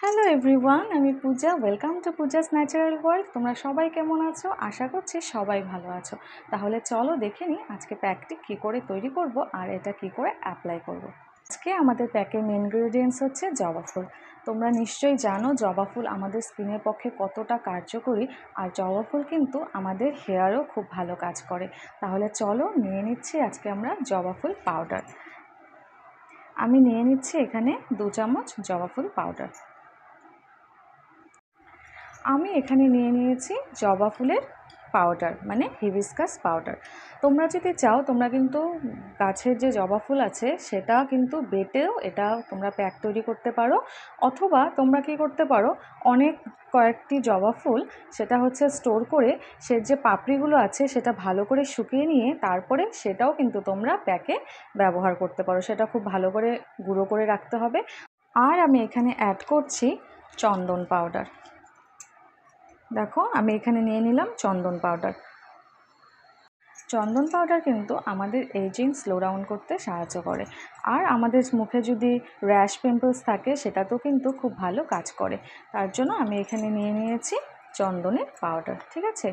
Hello everyone আমি Puja. Welcome to Puja's natural world তোমরা সবাই কেমন আছো? আশা করছি সবাই ভালো আছো। তাহলে চলো দেখে নিই আজকে প্যাকটি কী করে তৈরি করব আর এটা কী করে অ্যাপ্লাই করব। আজকে আমাদের প্যাকের ইনগ্রিডিয়েন্টস হচ্ছে জবা ফুল। তোমরা নিশ্চয়ই জানো জবা ফুল আমাদের স্কিনের পক্ষে কতটা কার্যকরী। আর জবা ফুল কিন্তু আমাদের হেয়ারও খুব ভালো কাজ করে। তাহলে চলো নিয়ে নিচ্ছি আজকে আমরা জবা ফুল পাউডার আমি নিয়ে নিচ্ছি এখানে দু চামচ জবা ফুল পাউডার আমি এখানে নিয়ে নিয়েছি জবা ফুলের পাউডার মানে হিবিস্কাস পাউডার তোমরা যদি চাও, তোমরা কিন্তু গাছের যে জবা ফুল আছে, সেটা কিন্তু বেটেও এটা তোমরা প্যাক তৈরি করতে পারো। অথবা তোমরা কি করতে পারো, অনেক কয়েকটি জবা ফুল সেটা হচ্ছে স্টোর করে সে যে পাপড়িগুলো আছে, সেটা ভালো করে শুকিয়ে নিয়ে তারপরে সেটাও কিন্তু তোমরা প্যাকে ব্যবহার করতে পারো। সেটা খুব ভালো করে গুঁড়ো করে রাখতে হবে। আর আমি এখানে অ্যাড করছি চন্দন পাউডার দেখো, আমি এখানে নিয়ে নিলাম চন্দন পাউডার চন্দন পাউডার কিন্তু আমাদের এজিং স্লো ডাউন করতে সাহায্য করে। আর আমাদের মুখে যদি র্যাশ পিম্পলস থাকে সেটা তো কিন্তু খুব ভালো কাজ করে। তার জন্য আমি এখানে নিয়ে নিয়েছি চন্দনের পাউডার ঠিক আছে?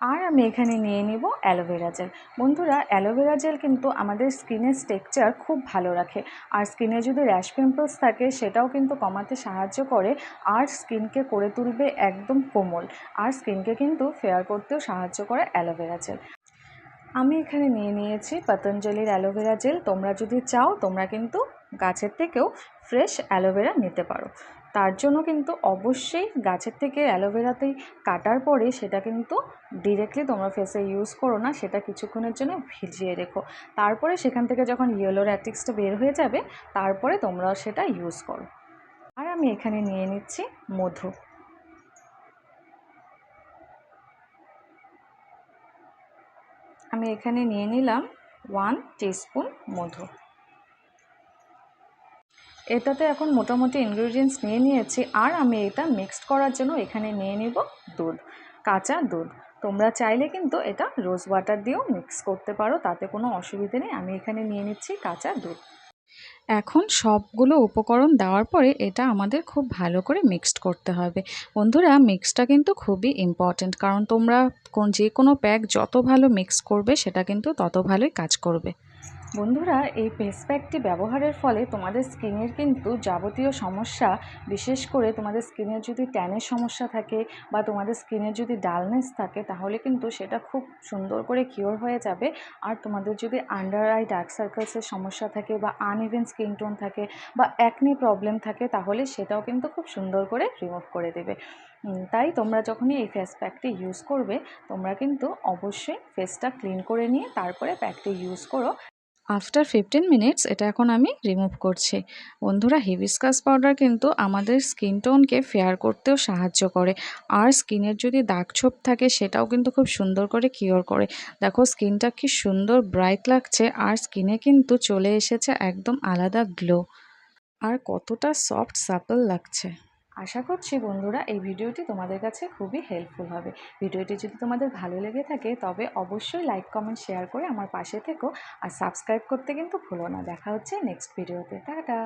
আর আমি এখানে নিয়ে নিব অ্যালোভেরা জেল। বন্ধুরা, অ্যালোভেরা জেল কিন্তু আমাদের স্কিনের স্ট্রেকচার খুব ভালো রাখে। আর স্কিনে যদি র্যাশ পিম্পলস থাকে, সেটাও কিন্তু কমাতে সাহায্য করে। আর স্কিনকে করে তুলবে একদম কোমল। আর স্কিনকে কিন্তু ফেয়ার করতেও সাহায্য করে অ্যালোভেরা জেল। আমি এখানে নিয়ে নিয়েছি পতঞ্জলির অ্যালোভেরা জেল। তোমরা যদি চাও, তোমরা কিন্তু গাছের থেকেও ফ্রেশ অ্যালোভেরা নিতে পারো। তার জন্য কিন্তু অবশ্যই গাছের থেকে অ্যালোভেরাতেই কাটার পরে সেটা কিন্তু ডিরেক্টলি তোমরা ফেসে ইউজ করো না, সেটা কিছুক্ষণের জন্য ভিজিয়ে রেখো। তারপরে সেখান থেকে যখন ইয়েলো র্যাটিক্সটা বের হয়ে যাবে, তারপরে তোমরা সেটা ইউজ করো। আর আমি এখানে নিয়ে নিচ্ছি মধু। আমি এখানে নিয়ে নিলাম ওয়ান টিস্পুন মধু। এটাতে এখন মোটামুটি ইনগ্রিডিয়েন্টস নিয়ে নিয়েছি, আর আমি এটা মিক্সড করার জন্য এখানে নিয়ে নিব দুধ, কাঁচা দুধ। তোমরা চাইলে কিন্তু এটা রোজ ওয়াটার দিয়েও মিক্স করতে পারো, তাতে কোনো অসুবিধে নেই, আমি এখানে নিয়ে নিচ্ছি কাঁচা দুধ। এখন সবগুলো উপকরণ দেওয়ার পরে এটা আমাদের খুব ভালো করে মিক্সড করতে হবে। বন্ধুরা মিক্সটা কিন্তু খুবই ইম্পর্ট্যান্ট কারণ তোমরা কোন যে কোনো প্যাক যত ভালো মিক্স করবে, সেটা কিন্তু তত ভালোই কাজ করবে। বন্ধুরা, এই ফেস প্যাকটি ব্যবহারের ফলে তোমাদের স্কিনের কিন্তু যাবতীয় সমস্যা, বিশেষ করে তোমাদের স্কিনের যদি ট্যানের সমস্যা থাকে বা তোমাদের স্কিনের যদি ডালনেস থাকে, তাহলে কিন্তু সেটা খুব সুন্দর করে কিওর হয়ে যাবে। আর তোমাদের যদি আন্ডার আই ডার্ক সার্কেলসের সমস্যা থাকে বা আনইভেন স্কিন টোন থাকে বা একনি প্রবলেম থাকে, তাহলে সেটাও কিন্তু খুব সুন্দর করে রিমুভ করে দেবে। তাই তোমরা যখনই এই ফেস প্যাকটি ইউজ করবে, তোমরা কিন্তু অবশ্যই ফেসটা ক্লিন করে নিয়ে, তারপরে প্যাকটি ইউজ করো। আফটার ফিফটিন মিনিটস এটা এখন আমি রিমুভ করছি। বন্ধুরা হিবিস্কাস পাউডার কিন্তু আমাদের স্কিন টোনকে ফেয়ার করতেও সাহায্য করে। আর স্কিনের যদি দাগ ছোপ থাকে, সেটাও কিন্তু খুব সুন্দর করে কিওর করে। দেখো স্কিনটা কি সুন্দর ব্রাইট লাগছে, আর স্কিনে কিন্তু চলে এসেছে একদম আলাদা গ্লো আর কতটা সফট সাপল লাগছে। আশা করছি বন্ধুরা এই ভিডিওটি তোমাদের কাছে খুবই হেল্পফুল হবে। ভিডিওটি যদি তোমাদের ভালো লেগে থাকে, তবে অবশ্যই লাইক কমেন্ট শেয়ার করে আমার পাশে থেকো। আর সাবস্ক্রাইব করতে কিন্তু ভুলো না। দেখা হচ্ছে নেক্সট ভিডিওতে টাটা!